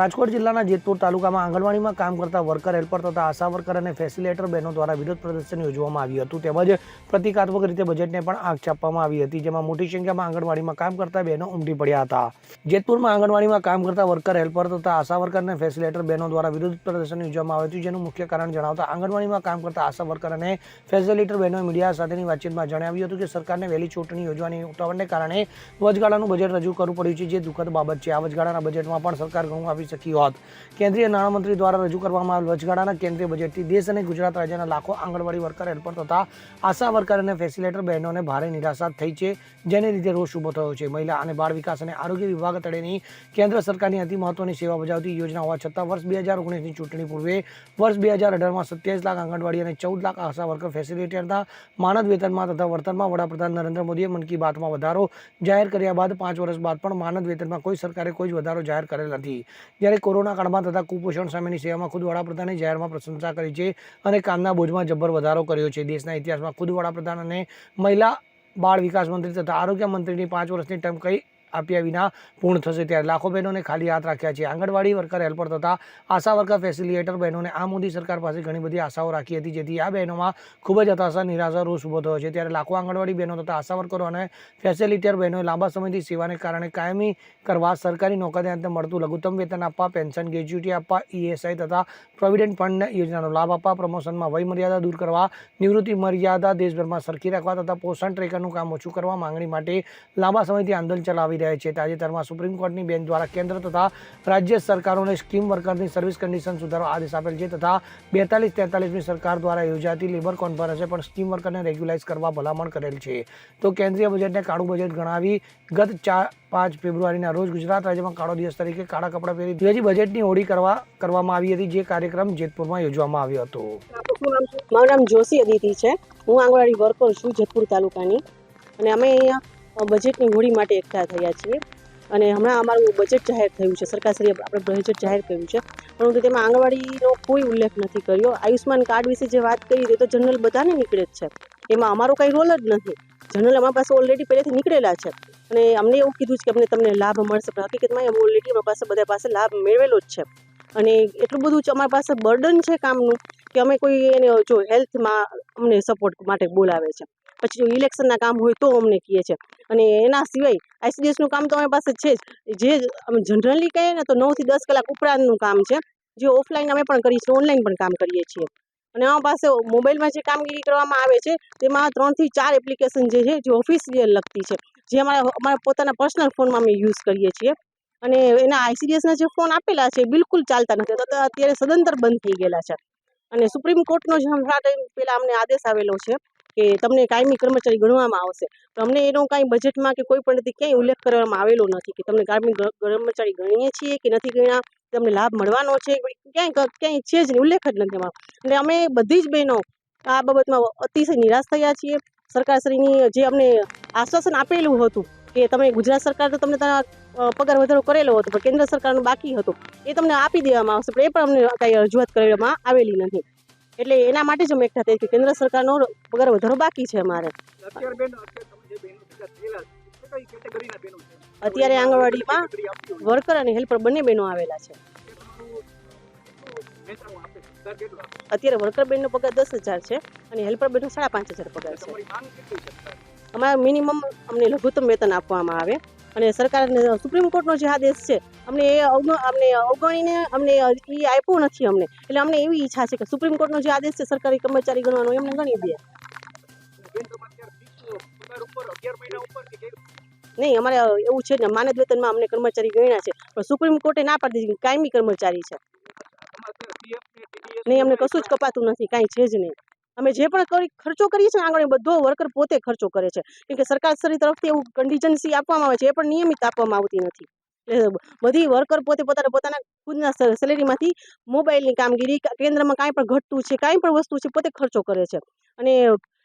રાજકોટ જિલ્લાના જેતપુર તાલુકામાં આંગણવાડીમાં કામ કરતા વર્કર, હેલ્પર તથા આશા વર્કર અને ફેસિલેટર બહેનો દ્વારા વિરોધ પ્રદર્શન યોજવામાં આવ્યું હતું. તેમજ પ્રતિકાત્મક રીતે બજેટને પણ આગ ચાપવામાં આવી હતી, જેમાં મોટી સંખ્યામાં આંગણવાડીમાં કામ કરતા બહેનો ઉમટી પડ્યા હતા. જેતપુરમાં આંગણવાડીમાં કામ કરતા વર્કર, હેલ્પર તથા આશા વર્કર અને ફેસિલેટર બહેનો દ્વારા વિરોધ પ્રદર્શન યોજવામાં આવ્યું હતું, જેનું મુખ્ય કારણ જણાવતા આંગણવાડીમાં કામ કરતા આશા વર્કર અને ફેસિલેટર બહેનોએ મીડિયા સાથેની વાતચીતમાં જણાવ્યું હતું કે સરકારને વહેલી ચૂંટણી યોજવાની ઉતાવળને કારણે વચગાળાનું બજેટ રજૂ કરવું પડ્યું છે, જે દુઃખદ બાબત છે. આ વચગાળાના બજેટમાં પણ સરકાર ઘણું આપી શકી હોત. કેન્દ્રીય નાણામંત્રી દ્વારા રજૂ કરવામાં આવેલ વચગાળાના કેન્દ્રીય બજેટથી દેશ અને ગુજરાત રાજ્યના લાખો આંગણવાડી વર્કર, હેલ્પર તથા આશા વર્કર અને ફેસિલેટર બહેનોને ભારે નિરાશા થઈ છે, જેને લીધે રોષ ઊભો થયો છે. મહિલા અને બાળ વિકાસ અને આરોગ્ય વિભાગ તળેની કેન્દ્ર સરકારની અતિ મહત્વની સેવા બજાવતી યોજના હોવા છતાં વર્ષ બે હજાર ઓગણીસની ચૂંટણી પૂર્વે વર્ષ બે હજાર અઢારમાં સત્યાવીસ લાખ આંગણવાડી અને ચૌદ લાખ આશા વર્કર ફેસિલિટેટરના માનદ વેતનમાં તથા વર્તનમાં વડાપ્રધાન નરેન્દ્ર મોદીએ મન કી બાતમાં વધારો જાહેર કર્યા બાદ પાંચ વર્ષ બાદ પણ માનદ વેતનમાં કોઈ સરકારે કોઈ જ વધારો જાહેર કરેલ નથી. જ્યારે કોરોના કાળમાં તથા કુપોષણ સામેની સેવામાં ખુદ વડાપ્રધાને જાહેરમાં પ્રશંસા કરી છે અને કામના બોજમાં જબ્બર વધારો કર્યો છે. દેશના ઇતિહાસમાં ખુદ વડાપ્રધાન અને મહિલા બાળ વિકાસ મંત્રી તથા આરોગ્ય મંત્રીની પાંચ વર્ષની ટર્મ કઈ આપ્યા વિના પૂર્ણ થશે ત્યારે લાખો બહેનોને ખાલી હાથ રાખ્યા છે. આંગણવાડી વર્કર, હેલ્પર તથા આશા વર્કર ફેસિલિટેટર બહેનોને આ મોદી સરકાર પાસે ઘણી બધી આશાઓ રાખી હતી, જેથી આ બહેનોમાં ખૂબ જ હતાશા, નિરાશા, રોષ ઊભો થયો છે. ત્યારે લાખો આંગણવાડી બહેનો તથા આશા વર્કરો અને ફેસિલિટેટર બહેનોએ લાંબા સમયથી સેવાને કારણે કાયમી કરવા સરકારી નોકરીને અંતે મળતું લઘુત્તમ વેતન આપવા, પેન્શન ગ્રેજ્યુટી આપવા ઈએસઆઈ તથા પ્રોવિડન્ટ ફંડ યોજનાનો લાભ આપવા, પ્રમોશનમાં વયમર્યાદા દૂર કરવા, નિવૃત્તિ મર્યાદા દેશભરમાં સરખી રાખવા તથા પોષણ ટ્રેકરનું કામ ઓછું કરવા માંગણી માટે લાંબા સમયથી આંદોલન ચલાવી રહ્યા છે. તાજેતરમાં સુપ્રીમ કોર્ટની બેન્ચ દ્વારા કેન્દ્ર તથા રાજ્ય સરકારોને સ્કીમ વર્કરની સર્વિસ કન્ડિશન સુધારો આદેશ આપેલ છે તથા બેતાલીસ તેતાલીસમી સરકાર દ્વારા યોજાતી લેબર કોન્ફરન્સે પણ સ્કીમ વર્કરને રેગ્યુલાઇઝ કરવા ભલામણ કરેલ છે. તો કેન્દ્રીય બજેટને કાળું બજેટ ગણાવી ગત ચાર પાંચ ફેબ્રુઆરીના રોજ ગુજરાત રાજ્યમાં કાળો દિવસ તરીકે કાળા કપડાં પહેરી ધ્વજી બજેટની હોળી કરવા કરવામાં આવી હતી જે કાર્યક્રમ જેતપુરમાં યોજવામાં આવ્યો હતો. મારું નામ જોશી અદિતિ છે. હું આંગણવાડી વર્કર છું જેતપુર તાલુકાની. અને અમે અહીંયા બજેટની હોળી માટે એકઠા થયા છીએ. અને હમણાં અમારું બજેટ જાહેર થયું છે. સરકારશ્રીએ આપણે બજેટ જાહેર કર્યું છે. પરંતુ તેમાં આંગણવાડીનો કોઈ ઉલ્લેખ નથી કર્યો. આયુષ્માન કાર્ડ વિશે જે વાત કરી તે જનરલ બધાને નીકળે જ છે. એમાં અમારો કંઈ રોલ જ નથી. જનરલ અમારા પાસે ઓલરેડી પહેલેથી નીકળેલા છે. અને અમને એવું કીધું છે કે અમને તમને લાભ મળશે, પણ હકીકતમાં એમ ઓલરેડી અમારા પાસે બધા પાસે લાભ મેળવેલો જ છે. અને એટલું બધું અમારી પાસે બર્ડન છે કામનું, કે અમે કોઈ એને જો હેલ્થમાં અમને સપોર્ટ માટે બોલાવે છે. પછી જો ઇલેક્શનના કામ હોય તો અમને કહે છે. અને એના સિવાય આઈસીડીએસનું કામ તો અમારી પાસે છે જ. જે અમે જનરલી કહીએ ને તો નવથી દસ કલાક ઉપરાંતનું કામ છે. જે ઓફલાઈન અમે પણ કરીએ છીએ ઓનલાઈન પણ કામ કરીએ છીએ. અને અમારી પાસે મોબાઈલમાં જે કામગીરી કરવામાં આવે છે, તેમાં ત્રણથી ચાર એપ્લિકેશન જે છે, જે ઓફિસિયલ લગતી છે. જે અમારા અમારા પોતાના પર્સનલ ફોનમાં અમે યુઝ કરીએ છીએ. અને એના આઈસીડીએસના જે ફોન આપેલા છે બિલકુલ ચાલતા નથી. અત્યારે સદંતર બંધ થઈ ગયેલા છે. અને સુપ્રીમ કોર્ટનો જે હમણાં ટાઈમ પહેલાં અમને આદેશ આવેલો છે. કે તમને કાયમી કર્મચારી ગણવામાં આવશે. તો અમને એનો કાંઈ બજેટમાં કે કોઈ પણ રીતે ક્યાંય ઉલ્લેખ કરવામાં આવેલો નથી કે તમને કાયમી કર્મચારી ગણીએ છીએ કે નથી ગણ્યા, તમને લાભ મળવાનો છે ક્યાંય ક્યાંય છે જ નહીં, ઉલ્લેખ જ નથી એમાં. એટલે અમે બધી જ બહેનો આ બાબતમાં અતિશય નિરાશ થયા છીએ. સરકારશ્રીની જે અમને આશ્વાસન આપેલું હતું કે તમે ગુજરાત સરકાર તો તમને પગાર વધારો કરેલો હતો, પણ કેન્દ્ર સરકારનું બાકી હતું, એ તમને આપી દેવામાં આવશે, પણ એ પણ અમને કાંઈ રજૂઆત કરવામાં આવેલી નથી. એટલે એના માટે જ અમે એકઠા થઈ કે કેન્દ્ર સરકારનો પગાર વધારો બાકી છે અમારે. અત્યારે આંગણવાડીમાં વર્કર અને હેલ્પર બંને બહેનો આવેલા છે? અત્યારે વર્કર બેનનો પગાર દસ હજાર છે અને હેલ્પર બેનનો સાડા પાંચ હજાર પગાર છે? અમારે મિનિમમ અમને લઘુત્તમ વેતન આપવામાં આવે. અને સરકારને સુપ્રીમ કોર્ટનો જે આદેશ છે, અમને એ અમને અવગણીને અમને એ આપ્યો નથી અમને. એટલે અમને એવી ઈચ્છા છે કે સુપ્રીમ કોર્ટનો જે આદેશ છે, સરકારી કર્મચારી ગણવાનો, એમને ગણી દે? નહીં, અમારે એવું છે ને, માનદ વેતનમાં અમને કર્મચારી ગણ્યા છે, પણ સુપ્રીમ કોર્ટે ના પાડી દીધી, કાયમી કર્મચારી છે. નહીં, અમને કશું જ કપાતું નથી, કાંઈ છે જ નહીં. અમે જે પણ ખર્ચો કરીએ છીએ આંગણે બધો વર્કર પોતે ખર્ચો કરે છે. કેમ કે સરકારશ્રી તરફથી એવું કન્ડિશનસી આપવામાં આવે છે એ પણ નિયમિત આપવામાં આવતી નથી. બધી વર્કર પોતે પોતાના પોતાના ખુદના સેલેરીમાંથી મોબાઈલની કામગીરી કેન્દ્રમાં કાંઈ પણ ઘટતું છે કાંઈ પણ વસ્તુ છે પોતે ખર્ચો કરે છે. અને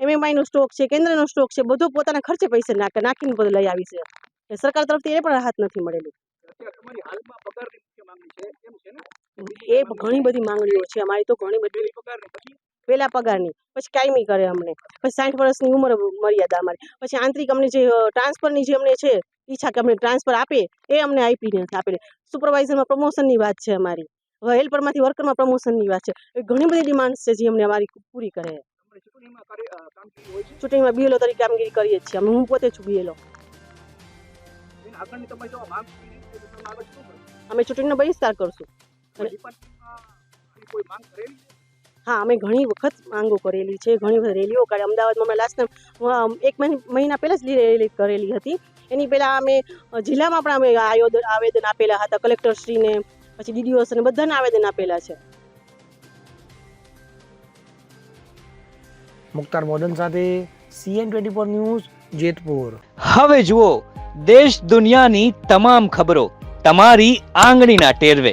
એમએમઆઈનો સ્ટોક છે કેન્દ્રનો સ્ટોક છે બધો પોતાના ખર્ચે પૈસે નાખે નાખીને બધું લઈ આવી છે. સરકાર તરફથી એ પણ રાહત નથી મળેલી. એ ઘણી બધી માંગણીઓ છે અમારી તો ઘણી બધી. પહેલી પગારની. પછી કાયમી કરે અમને. પછી સાઠ વર્ષની ઉંમર મર્યાદા અમારી. પછી આંતરિક અમને જે ટ્રાન્સફરની જે અમને છે ઈચ્છા કે અમને ટ્રાન્સફર આપે એ અમને આપી નથી આપેલી. સુપરવાઇઝરમાં પ્રમોશનની વાત છે અમારી. હેલ્પરમાંથી વર્કરમાં પ્રમોશનની વાત છે. એ ઘણી બધી ડિમાન્ડ્સ છે જે અમને અમારી પૂરી કરે. ચૂંટણીમાં બીએલઓ તરીકે કામગીરી કરીએ છીએ. અમે હું પોતે છું બીએલઓ. કરો? અમે ચૂંટણીનો બહિષ્કાર કરશું. હા અમે ઘણી વખત માંગો કરેલી છે ઘણી વખત રેલીઓ કાઢી. અમદાવાદમાં અમે લાસ્ટ ટાઈમ એક મહિના પહેલાં જ રેલી કરેલી હતી. એની પહેલાં અમે જિલ્લામાં પણ અમે આયોજન આવેદન આપેલા હતા કલેક્ટરશ્રીને પછી ડીડીઓસ અને બધાને આવેદન આપેલા છે. મુક્તાર મોદન સાથે CN twenty four news Jetpur. હવે જુઓ દેશ દુનિયાની તમામ ખબરો તમારી આંગળીના ટેરવે.